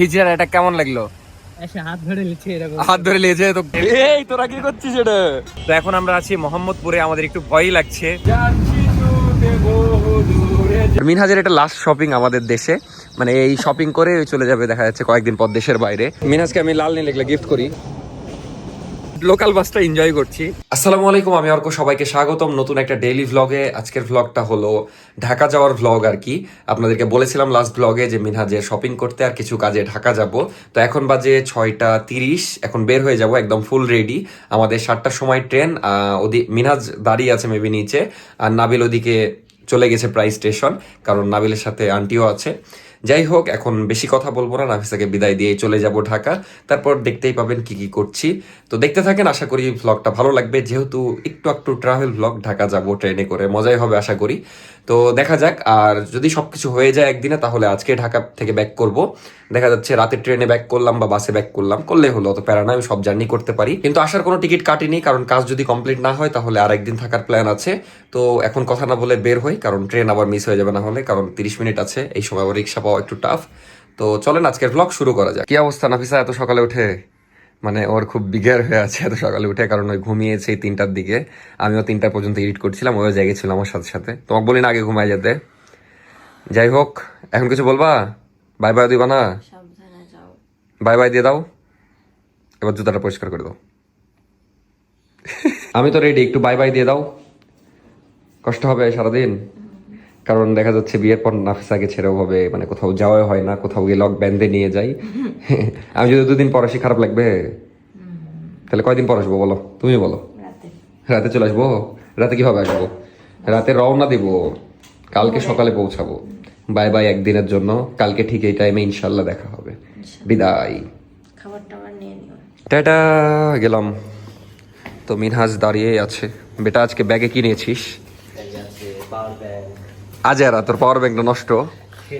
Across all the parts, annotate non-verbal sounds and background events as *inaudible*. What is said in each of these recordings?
হিজড়া এটা কেমন লাগল? হাত ধরে নিচ্ছে এরকম। হাত ধরে তো এই তোরা কি করছিস এটা? তো এখন আমরা আছি মোহাম্মদপুরে আমাদের একটু ভয়ই লাগছে। মিনহাজের এটা লাস্ট শপিং আমাদের দেশে। মানে এই শপিং করে চলে যাবে দেখা যাচ্ছে কয়েকদিন পর দেশের বাইরে। মিনহাজকে আমি লাল নীল গিফট করি। লোকাল বাসটা এনজয় করছি। আসসালামু আলাইকুম, আমি অর্ক, সবাইকে স্বাগতম নতুন একটা ডেইলি ভ্লগে আজকের ভ্লগটা হলো ঢাকা যাওয়ার ভ্লগ আর কি। আপনাদেরকে বলেছিলাম লাস্ট ভ্লগে যে মিনহাজের শপিং করতে আর কিছু কাজে ঢাকা যাব। তো এখন বাজে ছয়টা তিরিশ, এখন বের হয়ে যাব একদম ফুল রেডি আমাদের সাতটার সময় ট্রেন ওদি মিনহাজ দাঁড়িয়ে আছে মেবি নিচে, আর নাবিল ওদিকে চলে গেছে প্রায় স্টেশন কারণ নাবিলের সাথে আন্টিও আছে। যাই হোক, এখন বেশি কথা বলব না। নাফিসাকে বিদায় দিয়ে চলে যাব ঢাকা। তারপর দেখতেই পাবেন কি কি করছি। তো দেখতে থাকেন, আশা করি ভ্লগটা ভালো লাগবে। যেহেতু একটু একটু ট্রাভেল ভ্লগ ঢাকা যাব ট্রেনে করে, মজাই হবে আশা করি। তো দেখা যাক, আর যদি সবকিছু হয়ে যায় একদিনে, তাহলে আজকে ঢাকা থেকে ব্যাক করব। দেখা যাচ্ছে রাতে ট্রেনে ব্যাক করলাম বা বাসে ব্যাক করলাম করলে হলো, অত প্যারা আমি সব জার্নি করতে পারি। কিন্তু আসার কোনো টিকিট কাটিনি, কারণ কাজ যদি কমপ্লিট না হয়, তাহলে আর একদিন থাকার প্ল্যান আছে। তো এখন কথা না বলে বের হই, কারণ ট্রেন আবার মিস হয়ে যাবে না হলে, কারণ তিরিশ মিনিট আছে, এই সময় আবার রিক্সা পাওয়া একটু টাফ তো চলেন আজকের ব্লগ শুরু করা যাক। কি অবস্থা নাফিসা? এত সকালে উঠে? মানে ওর খুব বিগের হয়ে আছে এত সকালে উঠে কারণ ওই ঘুমিয়েছে এই তিনটার দিকে। আমিও তিনটা পর্যন্ত এডিট করছিলাম ওই জায়গায় জেগেছিল আমার সাথে সাথে। তোমাকে বলি না আগে ঘুমায় যেতে। যাই হোক এখন কিছু বলবা? বাই বাই দিবা না? বাই বাই দিয়ে দাও। এবার জুতাটা পরিষ্কার করে দাও। আমি তো রেডি একটু বাই বাই দিয়ে দাও। কষ্ট হবে সারাদিন। কারণ দেখা যাচ্ছে বিয়ের পর নাফিসাকে ছেড়েও হবে মানে কোথাও যাওয়া হয় না কোথাও গিয়ে লক ব্যান্ডে নিয়ে যাই। *laughs* আমি যদি দুদিন পর আসি খারাপ লাগবে? তাহলে কয়দিন পর আসব বলো? তুমি বলো। রাতে। রাতে চলে আসব? রাতে কীভাবে আসব? রাতে রওনা দিব। কালকে সকালে পৌঁছাবো। বাই বাই একদিনের জন্য। কালকে ঠিক এই টাইমে ইনশাল্লাহ দেখা হবে। বিদায়। খাবার টাবার নিয়ে নিও। টাটা গেলাম। তো মিনহাজ দাঁড়িয়ে আছে। বেটা আজকে ব্যাগে কি নিয়েছিস? আজ আর তোর পাওয়ার ব্যাংকটা নষ্ট।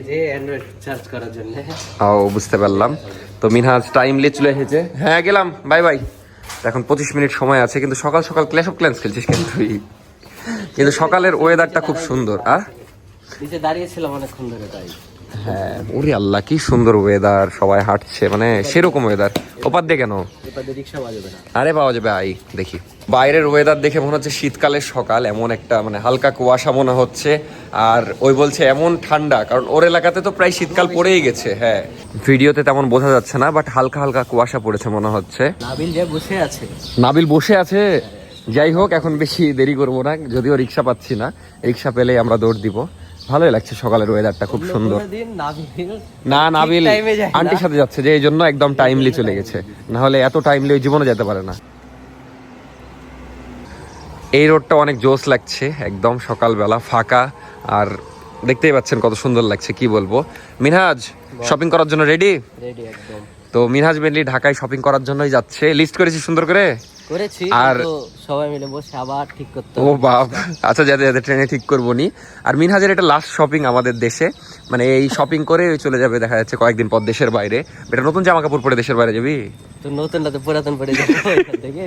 যে অ্যান্ড্রয়েড চার্জ করার জন্য। ও বুঝতে পারলাম। তো মিনহাজ টাইমলি চলে এসেছে। হ্যাঁ গেলাম। বাই বাই এখন পঁচিশ মিনিট সময় আছে কিন্তু সকাল সকাল ক্ল্যাশ অফ ক্ল্যান্স খেলছিস কিন্তু তুই। কিন্তু সকালের ওয়েদারটা খুব সুন্দর নিচে দাঁড়িয়েছিলাম অনেকক্ষণ ধরে তাই। হ্যাঁ ওরে আল্লাহ কি সুন্দর ওয়েদার সবাই হাঁটছে মানে সেরকম ওয়েদার ওপার দিয়ে কেন? আরে পাওয়া যাবে আই দেখি। বাইরের ওয়েদার দেখে মনে হচ্ছে শীতকালের সকাল এমন একটা মানে হালকা কুয়াশা মনে হচ্ছে। আর ওই বলছে এমন ঠান্ডা কারণ ওর এলাকাতে তো প্রায় শীতকাল পড়েই গেছে হ্যাঁ। ভিডিওতে তেমন বোঝা যাচ্ছে না বাট হালকা হালকা কুয়াশা পড়েছে মনে হচ্ছে। নাবিল যে বসে আছে। নাবিল বসে আছে। যাই হোক এখন বেশি দেরি করব না যদিও রিক্সা পাচ্ছি না রিক্সা পেলেই আমরা দৌড় দিব। ভালোই লাগছে সকালের ওয়েদারটা খুব সুন্দর। না নাবিল। আন্টির সাথে যাচ্ছে যে এই জন্য একদম টাইমলি চলে গেছে। না হলে এত টাইমলি ওই জীবনে যেতে পারে না। এই রোডটা অনেক জোস লাগছে একদম সকালবেলা ফাঁকা। আর দেখতেই পাচ্ছেন কত সুন্দর লাগছে কি বলব। মিনহাজ শপিং করার জন্য রেডি রেডি একদম। তো মিনহাজ মেনলি ঢাকায় শপিং করার জন্যই যাচ্ছে। লিস্ট করেছি সুন্দর করে? করেছি আর- সবাই মিলে বসে আবার ঠিক করতে ও বাপ আচ্ছা যাতে যাতে ট্রেনে ঠিক করব নি। আর মিনহাজের এটা লাস্ট শপিং আমাদের দেশে। মানে এই শপিং করে চলে যাবে দেখা যাচ্ছে কয়েকদিন পর দেশের বাইরে। এটা নতুন জামা কাপড় পরে দেশের বাইরে যাবি? তো নতুনটা তো পুরাতন পড়ে থেকে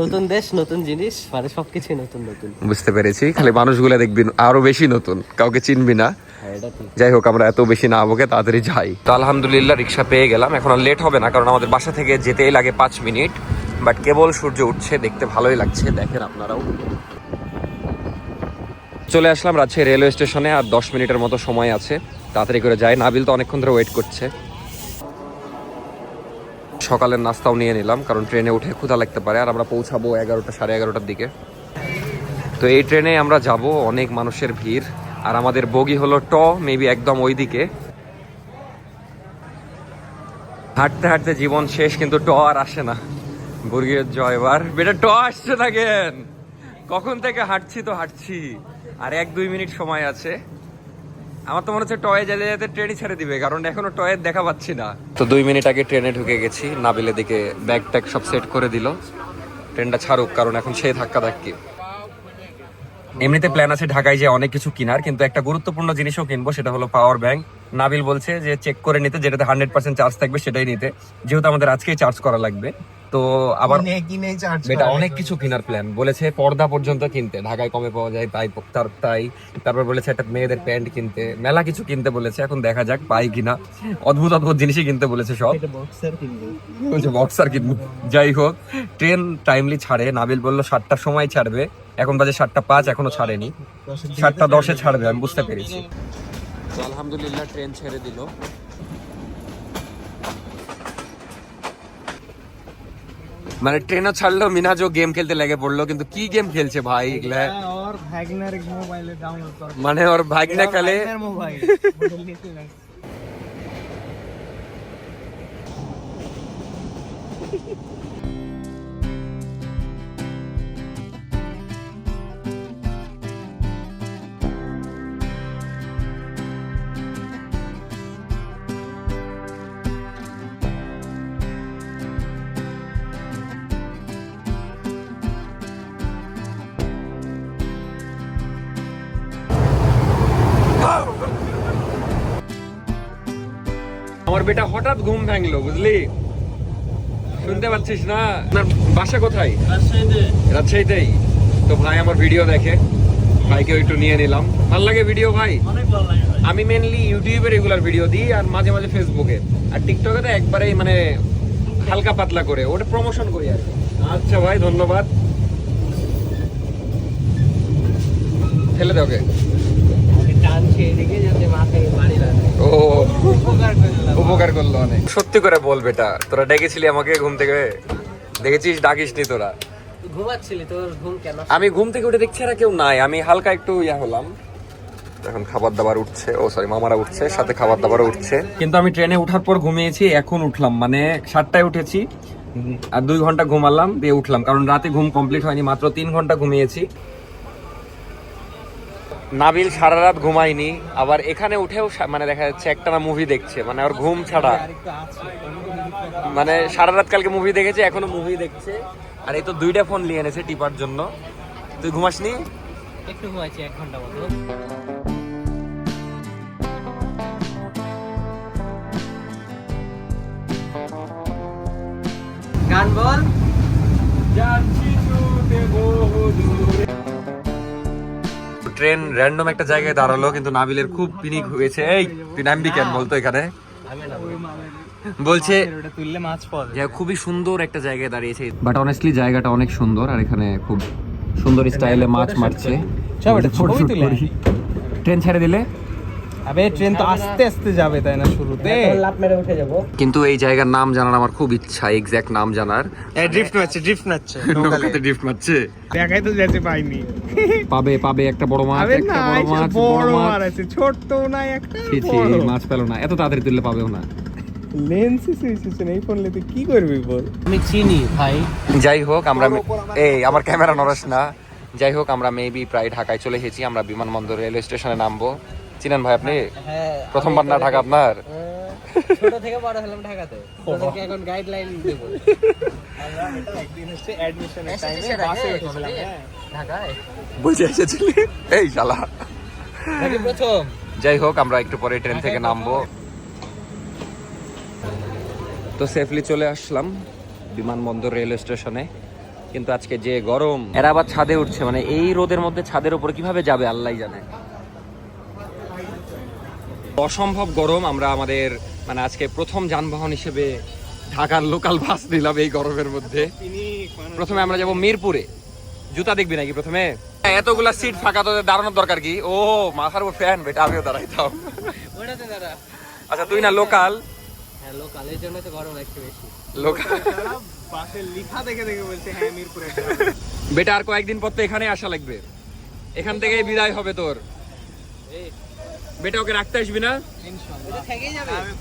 নতুন দেশ নতুন জিনিস মানে সবকিছুই নতুন নতুন। বুঝতে পেরেছি। খালি মানুষগুলো দেখবি আরও বেশি নতুন কাউকে চিনবি না। হ্যাঁ যাই হোক আমরা এত বেশি না হব তাড়াতাড়ি যাই। তো আলহামদুলিল্লাহ রিক্সা পেয়ে গেলাম। এখন আর লেট হবে না কারণ আমাদের বাসা থেকে যেতেই লাগে পাঁচ মিনিট। বাট কেবল সূর্য উঠছে দেখতে ভালোই লাগছে দেখেন আপনারাও। চলে আসলাম রাজশাহী রেলওয়ে স্টেশনে আর দশ মিনিটের মতো সময় আছে। তাড়াতাড়ি করে যাই। নাবিল তো অনেকক্ষণ ধরে ওয়েট করছে। সকালের নাস্তাও নিয়ে নিলাম, কারণ ট্রেনে উঠে ক্ষুধা লাগতে পারে। আর আমরা পৌঁছাবো এগারোটা, সাড়ে এগারোটার দিকে। তো এই ট্রেনে আমরা যাব অনেক মানুষের ভিড়। আর আমাদের বগি হলো ট মেবি একদম ওইদিকে। হাঁটতে হাঁটতে জীবন শেষ, কিন্তু ট আর আসে না। বুর্গির জয় এবার। বেটা, ট আসছে না কেন কখন থেকে হাঁটছি তো হাঁটছি। আর এক দুই মিনিট সময় আছে। আমার তো মনে হচ্ছে টয়ে যেতে যেতে ট্রেনই ছেড়ে দিবে, কারণ এখনও টয়ের দেখা পাচ্ছি না। তো দুই মিনিট আগে ট্রেনে ঢুকে গেছি, নাবিলের দিকে ব্যাগ ট্যাগ সব সেট করে দিল। ট্রেনটা ছাড়ুক, কারণ এখন সেই ধাক্কা ধাক্কি এমনিতে প্ল্যান আছে ঢাকায় যে অনেক কিছু কেনার, কিন্তু একটা গুরুত্বপূর্ণ জিনিসও কিনবো, সেটা হলো পাওয়ার ব্যাংক নাবিল বলছে যে চেক করে নিতে, যেটাতে হান্ড্রেড পার্সেন্ট চার্জ থাকবে সেটাই নিতে। যেহেতু আমাদের আজকেই চার্জ করা লাগবে। তো আবার বেটা অনেক কিছু কেনার প্ল্যান বলেছে পর্দা পর্যন্ত কিনতে। ঢাকায় কমে পাওয়া যায় তাই তার তাই। তারপর বলেছে একটা মেয়েদের প্যান্ট কিনতে। মেলা কিছু কিনতে বলেছে এখন দেখা যাক পাই কিনা। অদ্ভুত অদ্ভুত জিনিসই কিনতে বলেছে সব। বক্সার কিনবো। বক্সার কিনবো। যাই হোক ট্রেন টাইমলি ছাড়ে। নাবিল বলল সাতটার সময় ছাড়বে। এখন বাজে সাতটা পাঁচ এখনও ছাড়েনি। সাতটা দশে ছাড়বে আমি বুঝতে পেরেছি। আলহামদুলিল্লাহ ট্রেন ছেড়ে দিল। মানে ট্রেনও ছাড়লো মিনাজও গেম খেলতে লেগে পড়ল কিন্তু কি গেম খেলছে ভাই এগুলা মানে ওর ভাগনা খেলে। বেটা হঠাৎ ঘুম ভাঙলো বুঝলি? শুনতে পাচ্ছিস না? আপনার বাসা কোথায়? রাজশাহীতেই। তো ভাই আমার ভিডিও দেখে ভাইকেও একটু নিয়ে নিলাম। ভালো লাগে ভিডিও ভাই? আমি মেনলি ইউটিউবে রেগুলার ভিডিও দিই আর মাঝে মাঝে ফেসবুকে আর টিকটকে তো একবারেই মানে হালকা পাতলা করে। ওটা প্রমোশন করি আর। আচ্ছা ভাই ধন্যবাদ। ফেলে দে ওকে টানছে এদিকে যাতে মাথায় বাড়ি লাগে ও উপকার করল অনেক। সত্যি করে বল বেটা তোরা ডেকেছিলি আমাকে ঘুম থেকে? দেখেছিস ডাকিস নি তোরা? ঘুমাচ্ছিলি তোর ঘুম কেন? আমি ঘুম থেকে উঠে দেখছি আর কেউ নাই। আমি হালকা একটু ইয়া হলাম। এখন খাবার দাবার উঠছে। ও সরি মামারা উঠছে সাথে খাবার দাবারও উঠছে। কিন্তু আমি ট্রেনে ওঠার পর ঘুমিয়েছি এখন উঠলাম। মানে সাতটায় উঠেছি আর দুই ঘণ্টা ঘুমালাম দিয়ে উঠলাম। কারণ রাতে ঘুম কমপ্লিট হয়নি মাত্র তিন ঘণ্টা ঘুমিয়েছি। নাবিল সারা রাত ঘুমায়নি আবার এখানে উঠেও সা- মানে দেখা যাচ্ছে একটা না মুভি দেখছে মানে ওর ঘুম ছাড়া। মানে সারা রাত কালকে মুভি দেখেছে এখনও মুভি দেখছে। আর এই তো দুইটা ফোন নিয়ে এনেছে টিপার জন্য। তুই ঘুমাসনি? একটু ঘুমাইছি এক ঘণ্টা মতো। গান বল। ট্রেন র্যান্ডম একটা জায়গায় দাঁড়াল কিন্তু নাবিলের খুব পিনিক হয়েছে। এই তুই নামবি কেন বলতো এখানে? বলছে খুবই সুন্দর একটা জায়গায় দাঁড়িয়েছে। বাট অনেস্টলি জায়গাটা অনেক সুন্দর আর এখানে খুব সুন্দর স্টাইলে মাছ মারছে। ট্রেন ছেড়ে দিলে? আবে ট্রেন তো আস্তে আস্তে যাবে তাই না শুরুতে? লাভ মেরে উঠে যাব। কিন্তু এই জায়গার নাম জানার আমার খুব ইচ্ছা এক্স্যাক্ট নাম জানার। ড্রিফট মারছে ড্রিফট মারছে। *laughs* নৌকাতে ড্রিফট মারছে। দেখাই তো যেতে পাইনি। পাবে পাবে একটা বড় মাছ একটা না বড় মাছ বড় মাছ। আছে ছোট না একটা বড়। মাছ পেল না এত তাড়াতাড়ি তুললে পাবেও না। এই ফোন লেতে কি করবি বল? আমি চিনি ভাই। যাই হোক আমরা এই আমার ক্যামেরা নড়াস না। যাই হোক আমরা মেবি প্রায় ঢাকায় চলে এসেছি আমরা বিমানবন্দর রেলওয়ে স্টেশনে নামবো। চিনেন ভাই আপনি? হ্যাঁ প্রথমবার না ঢাকা আপনার? ছোট থেকে বড় হলাম ঢাকাতে। তোদেরকে এখন গাইডলাইন দেবো। একদিন হচ্ছে অ্যাডমিশনের টাইমে বাসে আগে? হ্যাঁ ঢাকায়? বুঝে এসেছিলি? এই শালা। প্রথম? যাই হোক আমরা একটু পরে ট্রেন থেকে নামবো। তো সেফলি চলে আসলাম বিমানবন্দর রেলওয়ে স্টেশনে। কিন্তু আজকে যে গরম। এরা আবার ছাদে উঠছে মানে এই রোদের মধ্যে ছাদের উপর কীভাবে যাবে আল্লাহ জানে। অসম্ভব গরম আমরা আমাদের মানে আজকে প্রথম যানবাহন হিসেবে ঢাকার লোকাল বাস নিলাম এই গরমের মধ্যে। প্রথমে আমরা যাব মিরপুরে। জুতা দেখবি নাকি প্রথমে? এতগুলা সিট ফাঁকা তোদের দাঁড়ানোর দরকার কি? ও মাথার উপর ফ্যান বেটা আমিও দাঁড়াইতাম আচ্ছা তুই না লোকাল হ্যাঁ লোকালের জন্য তো গরম একটু বেশি। লোকাল বাসে লিখা দেখে দেখে বলছে হ্যাঁ মিরপুরে বেটা আর কয়েকদিন পর তো এখানে আসা লাগবে। এখান থেকে বিদায় হবে তোর। এই বেটা ওকে রাখতে আসবি না?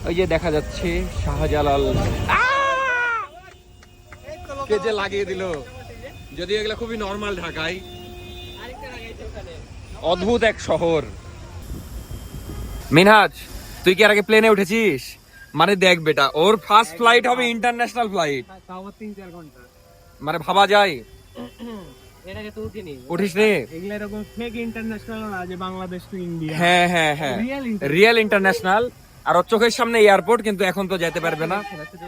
ওই যে দেখা যাচ্ছে শাহজালাল। কে যে লাগিয়ে দিল? যদি এগুলো খুবই নর্মাল ঢাকায় অদ্ভুত এক শহর। মিনহাজ তুই কি আর আগে প্লেনে উঠেছিস? মানে দেখ বেটা ওর ফার্স্ট ফ্লাইট হবে ইন্টারন্যাশনাল ফ্লাইট তিন চার ঘণ্টা। মানে ভাবা যায়। *clears throat* এটাকে তো উঠিনি। উঠিস নি? এগুলো এরকম ফেক ইন্টারন্যাশনাল না যে বাংলাদেশ টু ইন্ডিয়া হ্যাঁ হ্যাঁ হ্যাঁ। রিয়েল ইন্টারন্যাশনাল আর ওর চোখের সামনে এয়ারপোর্ট কিন্তু এখন তো যেতে পারবে না।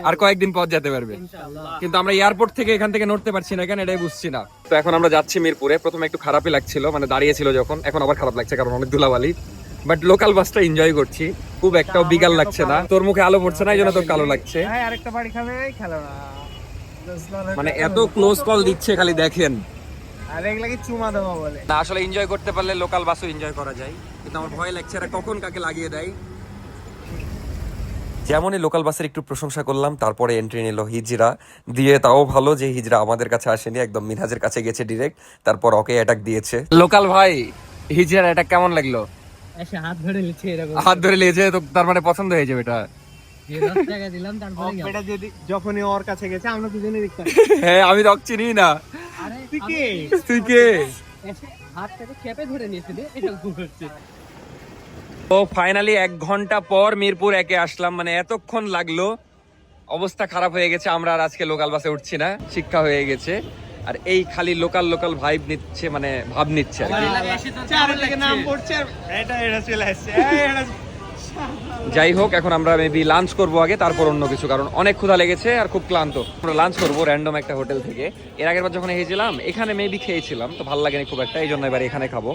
আর কয়েকদিন পর যেতে পারবে। কিন্তু আমরা এয়ারপোর্ট থেকে এখান থেকে নড়তে পারছি না কেন এটাই বুঝছি না। তো এখন আমরা যাচ্ছি মিরপুরে। প্রথমে একটু খারাপই লাগছিল মানে দাঁড়িয়েছিল যখন। এখন আবার খারাপ লাগছে কারণ অনেক ধুলাবালি। বাট লোকাল বাসটা এনজয় করছি। খুব একটাও বিকাল লাগছে না। তোর মুখে আলো পড়ছে না এই জন্য তোর কালো লাগছে। হ্যাঁ না। মানে এত ক্লোজ কল দিচ্ছে খালি দেখেন। আর এগুলা চুমা দেওয়া বলে। না আসলে এনজয় করতে পারলে লোকাল বাসও এনজয় করা যায়। কিন্তু আমার ভয় লাগছে এরা কখন কাকে লাগিয়ে দেয়। যেমনই লোকাল বাসের একটু প্রশংসা করলাম তারপরে এন্ট্রি নিল হিজরা। দিয়ে তাও ভালো যে হিজরা আমাদের কাছে আসেনি একদম মিনহাজের কাছে গেছে ডিরেক্ট তারপর ওকে অ্যাটাক দিয়েছে। লোকাল ভাই হিজরা অ্যাটাক কেমন লাগল? হাত ধরে নিচ্ছে এরকম। হাত ধরে লিয়েছে তো তার মানে পছন্দ হয়েছে এটা। যে দশ টাকা দিলাম তারপরে এটা যখনই ওর কাছে গেছে আমরা দুজনে দেখতাম। হ্যাঁ আমি রক চিনি না। তুই কে? তুই কে? হাতটাকে চেপে ধরে নিয়েছে দিয়ে এরকম তো ফাইনালি এক ঘণ্টা পর মিরপুর একে আসলাম মানে এতক্ষণ লাগল। অবস্থা খারাপ হয়ে গেছে আমরা আর আজকে লোকাল বাসে উঠছি না শিক্ষা হয়ে গেছে। আর এই খালি লোকাল লোকাল ভাইব নিচ্ছে মানে ভাব নিচ্ছে আর কি। নাম পড়ছে এটা এটা চলে আসছে। *laughs* এই, এটা যাই হোক এখন আমরা মেবি লাঞ্চ করব আগে তারপর অন্য কিছু কারণ অনেক ক্ষুধা লেগেছে আর খুব ক্লান্ত। আমরা লাঞ্চ করব র্যান্ডম একটা হোটেল থেকে। এর আগের বার যখন এসেছিলাম এখানে মেবি খেয়েছিলাম তো ভালো লাগেনি খুব একটা এই জন্য এবার এখানে খাব।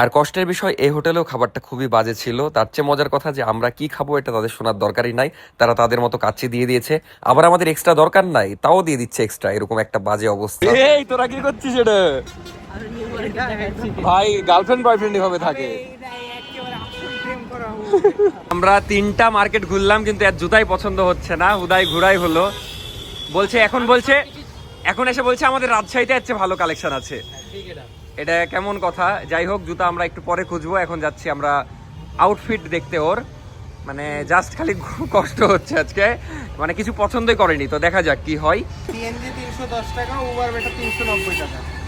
আর কষ্টের বিষয় এই হোটেলেও খাবারটা খুবই বাজে ছিল। তার চেয়ে মজার কথা যে আমরা কি খাব এটা তাদের শোনার দরকারই নাই। তারা তাদের মতো কাচ্চি দিয়ে দিয়েছে। আবার আমাদের এক্সট্রা দরকার নাই তাও দিয়ে দিচ্ছে এক্সট্রা এরকম একটা বাজে অবস্থা। এই তোরা কি করছিস এটা ভাই গার্লফ্রেন্ড বয়ফ্রেন্ড এভাবে থাকে। আমরা তিনটা মার্কেট ঘুরলাম কিন্তু এর জুতাই পছন্দ হচ্ছে না হুদাই ঘুরাই হলো। বলছে এখন বলছে এখন এসে বলছে আমাদের রাজশাহীতে হচ্ছে ভালো কালেকশন আছে। এটা কেমন কথা? যাই হোক জুতা আমরা একটু পরে খুঁজবো এখন যাচ্ছি আমরা আউটফিট দেখতে ওর। মানে জাস্ট খালি কষ্ট হচ্ছে আজকে। মানে কিছু পছন্দই করেনি তো দেখা যাক কি হয়।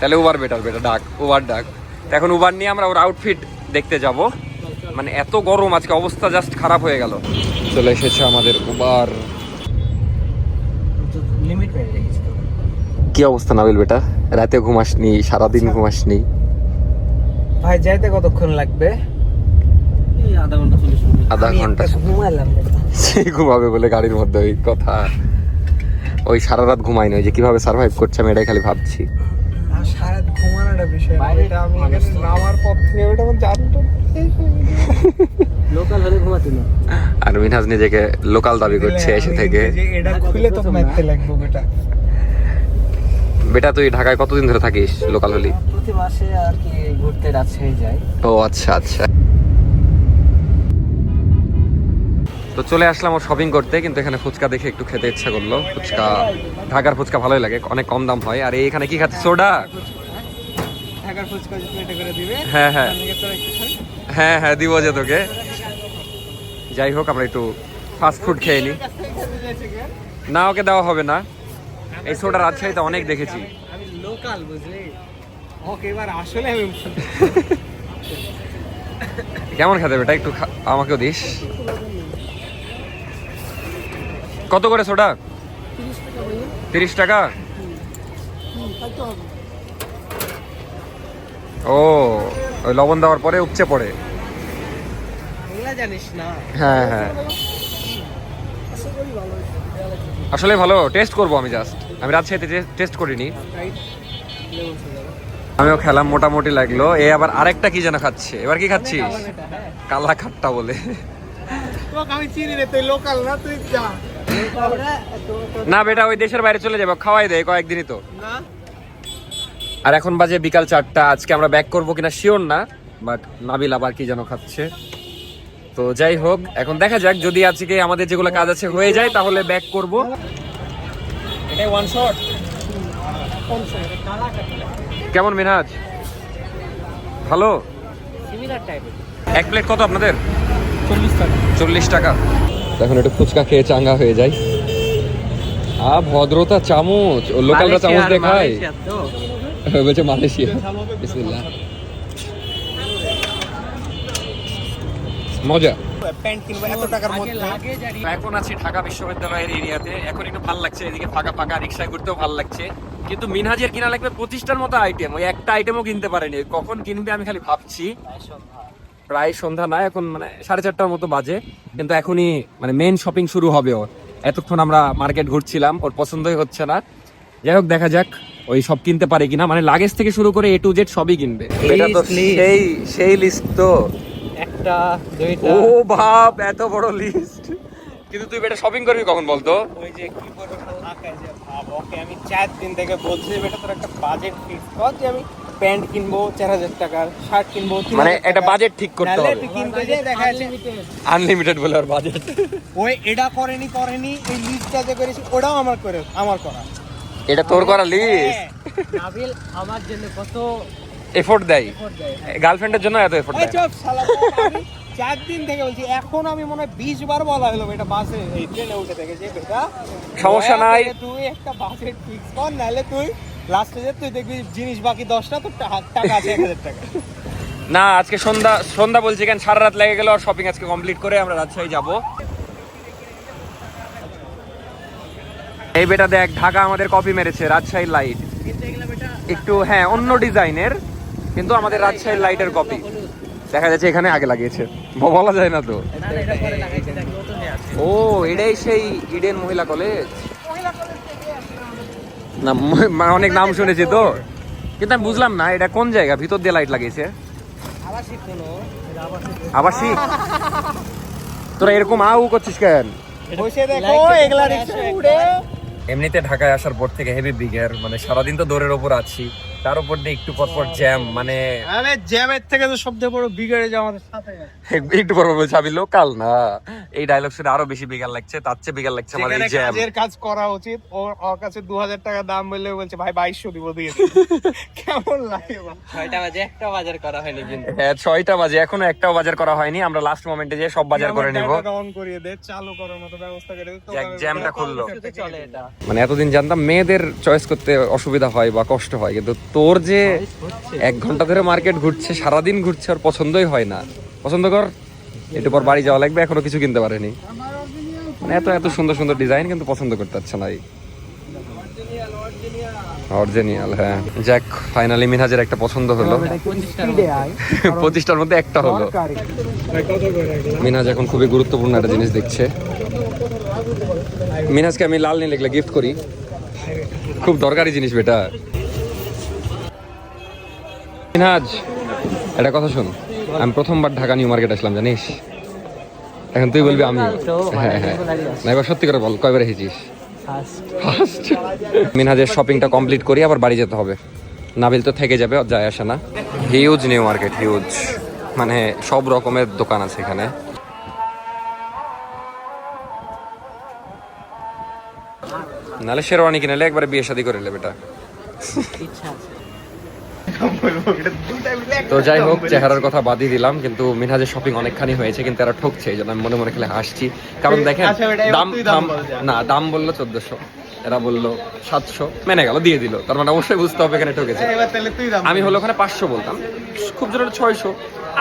তাহলে উবার বেটার বেটার ডাক উবার ডাক। এখন উবার নিয়ে আমরা ওর আউটফিট দেখতে যাব। মানে এত গরম আজকে অবস্থা জাস্ট খারাপ হয়ে গেল। চলে এসেছে আমাদের উবার কি অবস্থা নাবিল বেটা? রাতে ঘুমাসনি সারাদিন ঘুমাসনি? ভাই যাইতে কতক্ষণ লাগবে? আধা ঘণ্টা চল্লিশ আধা ঘণ্টা। সে ঘুমাবে বলে গাড়ির মধ্যে ওই কথা। ওই সারা রাত ঘুমাইনি ওই যে কীভাবে সার্ভাইভ করছে আমি এটাই খালি ভাবছি। ঘুমানোটা বিষয় এটা আমি নামার পর থেকে ওটা আমার জানতো লোকাল হলে ঘুমাতে না। আর মিনহাজ নিজেকে লোকাল দাবি করছে এসে থেকে। এটা খুলে তো মারতে লাগবো বেটা। বেটা তুই ঢাকায় কতদিন ধরে থাকিস লোকাল হলি? প্রতি মাসে আর কি ঘুরতে রাজশাহী যাই। ও আচ্ছা আচ্ছা। তো চলে আসলাম ও শপিং করতে কিন্তু এখানে ফুচকা দেখে একটু খেতে ইচ্ছা করল। ফুচকা ঢাকার ফুচকা ভালোই লাগে অনেক কম দাম হয়। আর এখানে কি খাচ্ছে সোডা? ঢাকার ফুচকা প্লেটে করে দিবে। হ্যাঁ হ্যাঁ। হ্যাঁ হ্যাঁ দিব যে তোকে। যাই হোক আমরা একটু ফাস্ট ফুড খেয়ে নিই না ওকে দেওয়া হবে না। এই সোডা রাজশাহীতে অনেক দেখেছি। আমি লোকাল বুঝলি? ওকে এবার আসলে আমি কেমন খেতে বেটা একটু আমাকেও দিস। কত করে সোডা তিরিশ টাকা। ও ওই লবণ দেওয়ার পরে উপচে পড়ে। জানিস না। হ্যাঁ হ্যাঁ। আসলে ভালো টেস্ট করব আমি জাস্ট আমি রাজশাহীতে টেস্ট করিনি। আমিও খেলাম মোটামুটি লাগল। এ আবার আরেকটা কি যেন খাচ্ছে? এবার কি খাচ্ছিস? কালা খাট্টা বলে। আমি চিনি রে তুই লোকাল না তুই যা। না বেটা ওই দেশের বাইরে চলে যাব খাওয়াই দেয় কয়েকদিনই তো। না? আর এখন বাজে বিকাল চারটা আজকে আমরা ব্যাক করব কিনা শিওর না বাট নাবিল আবার কি যেন খাচ্ছে। তো যাই হোক এখন দেখা যাক যদি আজকে আমাদের যেগুলো কাজ আছে হয়ে যায় তাহলে ব্যাক করব। এটাই ওয়ান শট কেমন মিনহাজ ভালো? এক প্লেট কত আপনাদের? চল্লিশ টাকা। চল্লিশ টাকা। এখন একটু ফুচকা খেয়ে চাঙ্গা হয়ে যায় আ ভদ্রতা চামচ। ও লোকালরা চামচ দিয়ে খায় বলছে মালয়েশিয়া। বিসমিল্লাহ। মজা। প্যান্ট কিনবো এত টাকার মধ্যে। এখন আছি ঢাকা বিশ্ববিদ্যালয়ের এরিয়াতে। এখন একটু ভালো লাগছে এদিকে ফাঁকা ফাঁকা রিক্সায় ঘুরতেও ভালো লাগছে। কিন্তু মিনহাজের কিনা লাগবে পঁচিশটার মতো আইটেম ওই একটা আইটেমও কিনতে পারেনি। কখন কিনবে আমি খালি ভাবছি। প্রায় সন্ধ্যা। না এখন মানে সাড়ে চারটার মতো বাজে। কিন্তু এখনই মানে মেন শপিং শুরু হবে ওর। এতক্ষণ আমরা মার্কেট ঘুরছিলাম ওর পছন্দই হচ্ছে না। যাই হোক দেখা যাক। ওই সব কিনতে পারে কিনা? মানে লাগেজ থেকে শুরু করে এ টু জেড সবই কিনবে। এটা তো। সেই সেই লিস্ট তো। একটা দুইটা। ও ভাব এত বড় লিস্ট কিন্তু তুই বেটা শপিং করবি কখন বলতো? ওই যে কি করব যে ভাব। ওকে আমি চার দিন থেকে বলছি বেটা তোর একটা বাজেট ফিক্স কর যে আমি প্যান্ট কিনবো চার হাজার টাকার শার্ট কিনবো মানে একটা বাজেট ঠিক করতে হবে। কিনতে যে দেখা যাচ্ছে আনলিমিটেড বলে আর বাজেট ওই এটা করেনি করেনি এই লিস্টটা যে করেছি ওটাও আমার করে আমার করা। এটা তোর করা লিস্ট হ্যাঁ। নাবিল আমার জন্য কত এফোর্ট দেয়। গার্লফ্রেন্ডের জন্য এত এফোর্ট দেয়। চুপ শালা, আমি চার দিন থেকে বলছি এখন আমি মনে হয় বিশ বার বলা হলো এটা বাসে এই ট্রেনে উঠে থেকে যে বেটা। সমস্যা নাই। তুই একটা বাসে ফিক্স কর নাহলে তুই লাস্টে যে তুই দেখবি জিনিস বাকি দশটা তোর টা- টাকা আছে এক হাজার টাকা। না আজকে সন্ধ্যা সন্ধ্যা বলছি কেন সারা রাত লেগে গেল আর শপিং আজকে কমপ্লিট করে আমরা রাজশাহী যাব। এই বেটা দেখ, ঢাকা আমাদের কপি মেরেছে, রাজশাহী লাইট একটু হ্যাঁ অন্য ডিজাইনের, কিন্তু আমাদের রাজশাহী লাইটের কপি দেখা যাচ্ছে এখানে আগে লাগিয়েছে। বলা যায় না তো। ও, এটাই সেই ইডেন মহিলা কলেজ না অনেক নাম শুনেছি তো। কিন্তু আমি বুঝলাম না, এটা কোন জায়গা? ভিতর দিয়ে লাইট লাগিয়েছে। শিখ তোরা এরকম আউ করছিস কেন? দেখো এমনিতে ঢাকায় আসার পর থেকে হেভি বিগের মানে সারাদিন তো দৌড়ের ওপর আছি। তার উপর দিয়ে একটু পর পর জ্যাম মানে আরে জ্যামের থেকে তো সবথেকে বড় বিগড়ে যে আমাদের সাথে। *laughs* একটু পর পর বলছে আমি লোকাল না। এই ডায়লগ শুনে আরও বেশি বিগার লাগছে তার চেয়ে বিগার লাগছে আমার এই জ্যাম কাজের কাজ করা উচিত ওর ওর কাছে দু হাজার টাকা দাম বললে বলছে ভাই বাইশশো দিব দিয়ে *laughs* কেমন লাগে? ছয়টা বাজে একটা বাজার করা হয়নি কিন্তু। হ্যাঁ ছয়টা বাজে এখনও একটাও বাজার করা হয়নি। আমরা লাস্ট মোমেন্টে যে সব বাজার করে নিব। On করিয়ে দে চালু করার মতো ব্যবস্থা করে দে জ্যামটা খুললো। মানে এতদিন জানতাম মেয়েদের চয়েস করতে অসুবিধা হয় বা কষ্ট হয় কিন্তু তোর যে এক ঘণ্টা ধরে মার্কেট ঘুরছে সারাদিন ঘুরছে আর পছন্দই হয় না। পছন্দ কর একটু পর বাড়ি যাওয়া লাগবে এখনও কিছু কিনতে পারেনি। মানে এত এত সুন্দর সুন্দর ডিজাইন কিন্তু পছন্দ করতে পারছে না অরিজিনাল হ্যাঁ। যাক ফাইনালি মিনহাজের একটা পছন্দ হলো। *laughs* পঁচিশটার মধ্যে। একটা হলো। মিনহাজ এখন খুবই গুরুত্বপূর্ণ একটা জিনিস দেখছে। মিনহাজকে আমি লাল নীল এগুলো গিফট করি। খুব দরকারি জিনিস বেটা। মিনহাজ একটা কথা শোন। আমি প্রথমবার ঢাকা নিউ মার্কেট আসলাম জানিস? এখন তুই বলবি আমি। হ্যাঁ হ্যাঁ। না এবার সত্যি করে বল কয়বার এসেছিস। ফার্স্ট মিনহাজের শপিংটা কমপ্লিট করি আবার বাড়ি যেতে হবে। নাবিল তো থেকে যাবে যায় আসে না। হিউজ নিউ মার্কেট হিউজ মানে সব রকমের দোকান আছে এখানে। নালে শেরওয়ানি কিনে একবারে বিয়ে শাদি করে নেবে এটা ইচ্ছা আছে। তো যাই হোক চেহারার কথা বাদই দিলাম কিন্তু মিনহাজের শপিং অনেকখানি হয়েছে কিন্তু এরা ঠকছে এই জন্য আমি মনে মনে খেলে হাসছি। কারণ দেখেন আচ্ছা, দাম দাম। না দাম বলল চোদ্দশো এরা বলল সাতশো মেনে গেল দিয়ে দিল। তার মানে অবশ্যই বুঝতে হবে এখানে ঠকেছে। আমি হলো ওখানে পাঁচশো বলতাম খুব জোর ছয়শো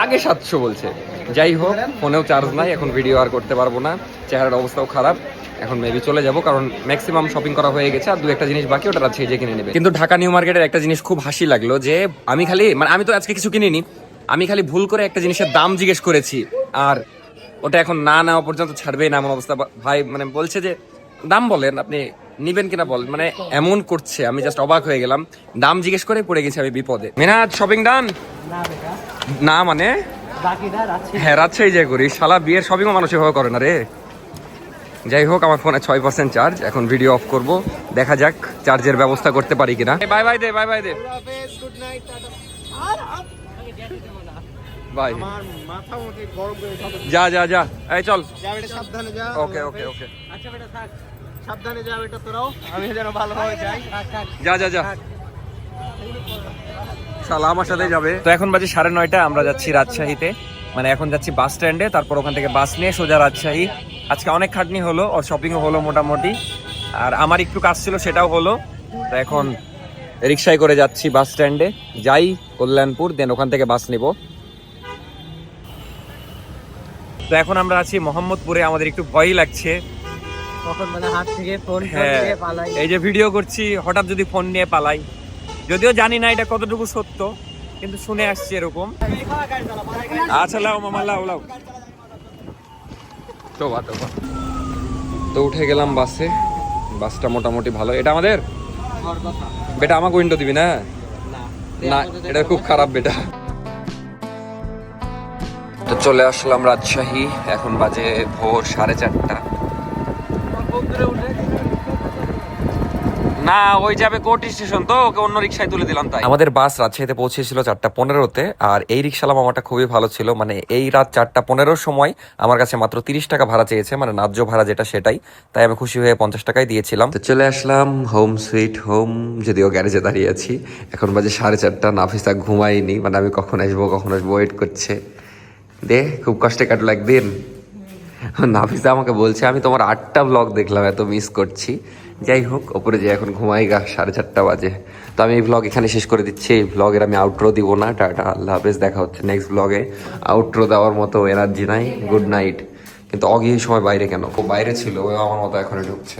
আগে সাতশো বলছে। যাই হোক ফোনেও চার্জ নাই এখন ভিডিও আর করতে পারব না চেহারার অবস্থাও খারাপ। এখন মেবি চলে যাব কারণ ম্যাক্সিমাম শপিং করা হয়ে গেছে আর দু একটা জিনিস বাকি ওটা রাত যে কিনে নেবে। কিন্তু ঢাকা নিউ মার্কেটের একটা জিনিস খুব হাসি লাগল যে আমি খালি মানে আমি তো আজকে কিছু কিনিনি আমি খালি ভুল করে একটা জিনিসের দাম জিজ্ঞেস করেছি আর ওটা এখন না নেওয়া পর্যন্ত ছাড়বেই না এমন অবস্থা। ভাই মানে বলছে যে দাম বলেন আপনি নিবেন কিনা বলেন। মানে এমন করছে আমি জাস্ট অবাক হয়ে গেলাম। দাম জিজ্ঞেস করে পড়ে গেছি আমি বিপদে। মিনাজ শপিং ডান না বেটা। না মানে? হ্যাঁ রাজশাহী যে করি। শালা বিয়ের শপিংও মানুষ এভাবে করে না রে। যাই হোক আমার ফোনে ছয় পার্সেন্ট চার্জ এখন ভিডিও অফ করব। দেখা যাক চার্জের ব্যবস্থা করতে পারি কিনা। বাই বাই দে বাই বাই দে বাই যা যা যা। এই চল। সাবধানে ওকে ওকে ওকে। আচ্ছা বেটা থাক। সাবধানে যা বেটা তোরাও। আমি যেন ভালোভাবে যাই। থাক থাক। যা যা যা। শালা আমার সাথে যাবে। তো এখন বাজে সাড়ে নয়টা আমরা যাচ্ছি রাজশাহীতে। মানে এখন যাচ্ছি বাস স্ট্যান্ডে তারপর ওখান থেকে বাস নিয়ে সোজা রাজশাহী। আজকে অনেক খাটনি হলো ও শপিংও হলো মোটামুটি। আর আমার একটু কাজ ছিল সেটাও হলো। তো এখন রিক্সায় করে যাচ্ছি বাস স্ট্যান্ডে। যাই কল্যাণপুর দেন ওখান থেকে বাস নিব। তো এখন আমরা আছি মোহাম্মদপুরে আমাদের একটু ভয়ই লাগছে। মানে হ্যাঁ এই যে ভিডিও করছি হঠাৎ যদি ফোন নিয়ে পালাই। যদিও জানি না এটা কতটুকু সত্য কিন্তু শুনে আসছি এরকম। আচ্ছা লাও মামা লাও লাও। টোবা টোবা তো উঠে গেলাম বাসে। বাসটা মোটামুটি ভালো। এটা আমাদের? বেটা আমাকে উইন্ডো দিবি না? না। এটা খুব খারাপ বেটা। তো চলে আসলাম রাজশাহী। এখন বাজে ভোর সাড়ে চারটা। না ওই যাবে কোটি স্টেশন তো ওকে অন্য রিক্সায় তুলে দিলাম তাই। আমাদের বাস রাজশাহীতে পৌঁছেছিল চারটা পনেরোতে আর এই রিক্সালাম আমারটা খুবই ভালো ছিল। মানে এই রাত চারটা পনেরোর সময় আমার কাছে মাত্র তিরিশ টাকা ভাড়া চেয়েছে মানে ন্যায্য ভাড়া যেটা সেটাই। তাই আমি খুশি হয়ে পঞ্চাশ টাকায় দিয়েছিলাম। তো চলে আসলাম হোম সুইট হোম যদিও গ্যারেজে দাঁড়িয়ে আছি। এখন বাজে সাড়ে চারটা নাফিসা ঘুমাইনি মানে আমি কখন আসব কখন আসব ওয়েট করছে। দে খুব কষ্টে কাটলো একদিন। নাফিসা আমাকে বলছে আমি তোমার আটটা ব্লগ দেখলাম এত মিস করছি। যাই হোক, ওপরে যে এখন ঘুমাই গা, সাড়ে চারটা বাজে। তো আমি এই ব্লগ এখানে শেষ করে দিচ্ছি। এই ব্লগের আমি আউটরো দিব না। টাটা, আল্লাহ হাফেজ। দেখা হচ্ছে নেক্সট ব্লগে আউটরো দেওয়ার মতো এনার্জি নাই। গুড নাইট কিন্তু অগি সময় বাইরে কেন? ও বাইরে ছিল। ও আমার মতো এখনই ঢুকছে।